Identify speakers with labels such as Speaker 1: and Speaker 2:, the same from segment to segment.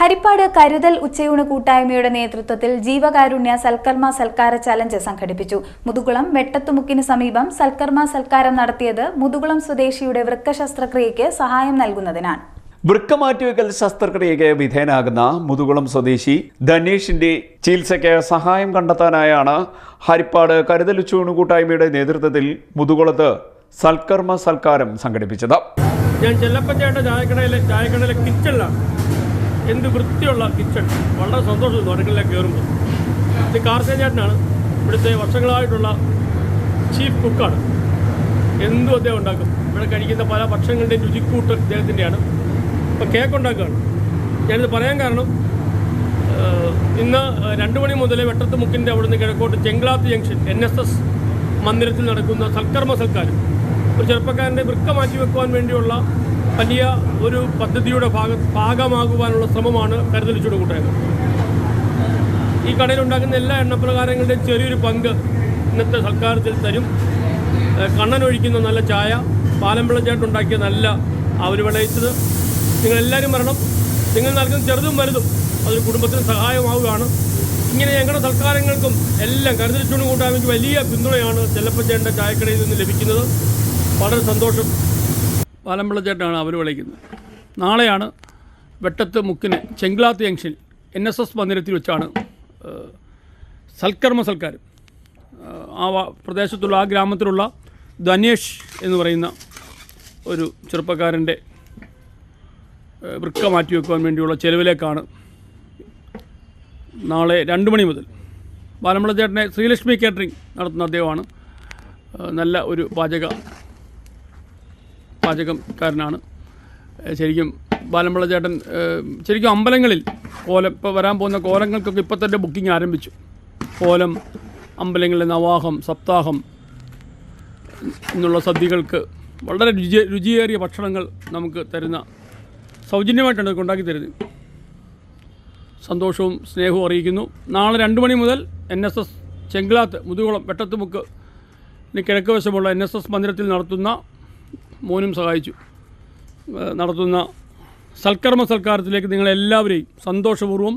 Speaker 1: ഹരിപ്പാട് കരുതൽ ഉച്ചയൂണ് കൂട്ടായ്മയുടെ നേതൃത്വത്തിൽ ജീവകാരുണ്യ സൽക്കർമ്മ സൽക്കാര ചലഞ്ച് സംഘടിപ്പിച്ചു. മുതുകുളം വെട്ടത്തുമുക്കിന് സമീപം സൽക്കർമ്മ സൽക്കാരം നടത്തിയത് മുതുകുളം സ്വദേശിയുടെ വൃക്ക ശസ്ത്രക്രിയയ്ക്ക് സഹായം നൽകുന്നതിനാണ്.
Speaker 2: വൃക്ക മാറ്റിവെക്കൽ ശസ്ത്രക്രിയയ്ക്ക് വിധേയനാകുന്ന മുതുകുളം സ്വദേശി ധനേഷിന്റെ ചികിത്സയ്ക്ക് സഹായം കണ്ടെത്താനായാണ് ഹരിപ്പാട് കരുതൽ ഉച്ചയൂണ് കൂട്ടായ്മയുടെ നേതൃത്വത്തിൽ മുതുകുളത്ത് സൽക്കർമ്മ സൽക്കാരം സംഘടിപ്പിച്ചത്.
Speaker 3: ഞാൻ ചെല്ലപ്പച്ചേട്ട ചായക്കടയിലെ ചായക്കടയിലെ കിച്ചണിലാണ് എന്ത് വൃത്തിയുള്ള കിച്ചൺ വളരെ സന്തോഷം അടുക്കളയിലേക്ക് കയറുമ്പോൾ ഇത് കാർത്തേചേട്ടനാണ് ഇവിടുത്തെ വർഷങ്ങളായിട്ടുള്ള ചീഫ് കുക്കാണ് എന്തും അദ്ദേഹം ഉണ്ടാക്കും. ഇവിടെ കഴിക്കുന്ന പല ഭക്ഷണങ്ങളുടെയും രുചിക്കൂട്ട് അദ്ദേഹത്തിന്റെയാണ്. ഇപ്പോൾ കേക്ക് ഉണ്ടാക്കുകയാണ്. ഞാനിത് പറയാൻ കാരണം ഇന്ന് രണ്ട് മണി മുതൽ വെട്ടത്ത് മുക്കിന്റെ അവിടുന്ന് കിഴക്കോട്ട് Chengalath junction N S S മന്ദിരത്തിൽ നടക്കുന്ന സൽക്കർമ്മ സൽക്കാരം. ഒരു ചെറുപ്പക്കാരന്റെ വൃക്ക മാറ്റി വെക്കുവാൻ വേണ്ടിയുള്ള വലിയ ഒരു പദ്ധതിയുടെ ഭാഗ ഭാഗമാകുവാനുള്ള ശ്രമമാണ് കരുതലിച്ചൂട് കൂട്ടായ്മ ഈ കടയിലുണ്ടാക്കുന്ന എല്ലാ എണ്ണപ്രകാരങ്ങളുടെയും ചെറിയൊരു പങ്ക് ഇന്നത്തെ സൽക്കാരത്തിൽ തരും. കണ്ണനൊഴിക്കുന്ന നല്ല ചായ പാലമ്പിളച്ചായിട്ടുണ്ടാക്കിയ നല്ല അവർ വിളയിച്ചത്. നിങ്ങളെല്ലാവരും വരണം. നിങ്ങൾ നൽകുന്ന ചെറുതും വലുതും അതൊരു കുടുംബത്തിന് സഹായമാവുകയാണ്. ഇങ്ങനെ ഞങ്ങളുടെ സൽക്കാരങ്ങൾക്കും എല്ലാം കരുതലിച്ചൂട് കൂട്ടായ്മയ്ക്ക് വലിയ പിന്തുണയാണ് ചെല്ലപ്പച്ചേട്ടന്റെ ചായക്കടയിൽ നിന്ന് ലഭിക്കുന്നത്. വളരെ സന്തോഷം. പാലമ്പിളച്ചേട്ടനാണ് അവർ വിളിക്കുന്നത്. നാളെയാണ് വെട്ടത്ത് മുക്കിന് Chengalath junction N S S മന്ദിരത്തിൽ വെച്ചാണ് സൽക്കർമ്മ സൽക്കാരം. ആ പ്രദേശത്തുള്ള ആ ഗ്രാമത്തിലുള്ള ധനേഷ് എന്ന് പറയുന്ന ഒരു ചെറുപ്പക്കാരന്റെ വൃക്ക മാറ്റി വെക്കുവാൻ വേണ്ടിയുള്ള ചെലവിലേക്കാണ് നാളെ രണ്ട് മണി മുതൽ. ബാലമ്പള ചേട്ടനെ ശ്രീലക്ഷ്മി കാറ്ററിംഗ് നടത്തുന്ന അദ്ദേഹമാണ് നല്ല ഒരു പാചക പാചകക്കാരനാണ്. ശരിക്കും ബാലമ്പള ചേട്ടൻ ശരിക്കും അമ്പലങ്ങളിൽ കോലം ഇപ്പോൾ വരാൻ പോകുന്ന കോലങ്ങൾക്കൊക്കെ ഇപ്പോൾ തന്നെ ബുക്കിംഗ് ആരംഭിച്ചു. കോലം അമ്പലങ്ങളിലെ നവാഹം സപ്താഹം എന്നുള്ള സദ്യകൾക്ക് വളരെ രുചി രുചിയേറിയ ഭക്ഷണങ്ങൾ നമുക്ക് തരുന്ന സൗജന്യമായിട്ടാണ് ഇതൊക്കെ ഉണ്ടാക്കി തരുന്നത്. സന്തോഷവും സ്നേഹവും അറിയിക്കുന്നു. നാളെ രണ്ട് മണി മുതൽ N S S Chengalath Muthukulam Vettathumukku കിഴക്ക് വശമുള്ള എൻ എസ് എസ് മന്ദിരത്തിൽ നടത്തുന്ന മോനും സഹായിച്ചു. നടത്തുന്ന സൽക്കർമ്മ സൽക്കാരത്തിലേക്ക് നിങ്ങളെല്ലാവരെയും സന്തോഷപൂർവം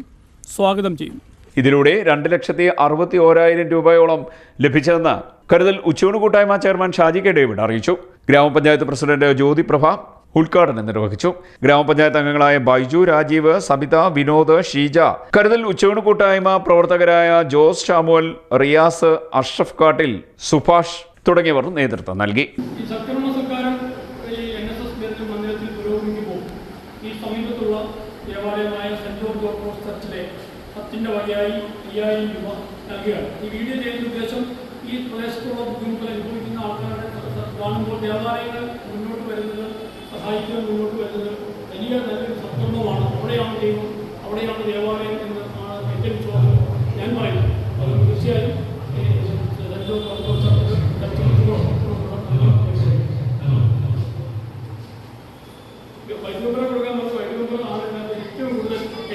Speaker 3: സ്വാഗതം ചെയ്യുന്നു.
Speaker 2: ഇതിലൂടെ രണ്ട് ലക്ഷത്തി അറുപത്തി ഓരായിരം രൂപയോളം ലഭിച്ചതെന്ന് കരുതൽ ഉച്ചയൂണ് കൂട്ടായ്മ ചെയർമാൻ ഷാജി കെ ഡേവിഡ് അറിയിച്ചു. ഗ്രാമപഞ്ചായത്ത് പ്രസിഡന്റ് ജ്യോതിപ്രഭ ഉദ്ഘാടനം നിർവഹിച്ചു. ഗ്രാമപഞ്ചായത്ത് അംഗങ്ങളായ ബൈജു രാജീവ് സബിത വിനോദ് ഷീജ കരുതൽ ഉച്ചയൂണ് കൂട്ടായ്മ പ്രവർത്തകരായ ജോസ് ഷാമുവൽ റിയാസ് അഷ്റഫ് കാട്ടിൽ സുഭാഷ് തുടങ്ങിയവർ നേതൃത്വം നൽകി
Speaker 3: ഈ സൽക്കർമ്മ സൽക്കാരം ഈ എൻ എസ് എസ് ബേസിൽ മന്ദിരത്തിൽ പുരോഗമിക്കുമ്പോൾ ഈ സമീപത്തുള്ള ദേവാലയമായ സെന്റ് ജോർജ് ഓർത്തഡോക്സ് ചർച്ചിലെ പത്തിന്റെ വകയായി അയ്യായിരം രൂപ നൽകുകയാണ്. ഈ വീഡിയോ ചെയ്യുന്ന ഉദ്ദേശം ഈ പ്രദേശത്തുള്ള ബുദ്ധിമുട്ടുകൾ അനുഭവിക്കുന്ന ആൾക്കാരുടെ കാണുമ്പോൾ ദേവാലയങ്ങൾ മുന്നോട്ട് വരുന്നത് സഹായിക്കാൻ മുന്നോട്ട് വരുന്നത് വലിയ നല്ലൊരു സത്കർമ്മമാണ് അവിടെയാണ് ദൈവം അവിടെയാണ് ദേവാലയം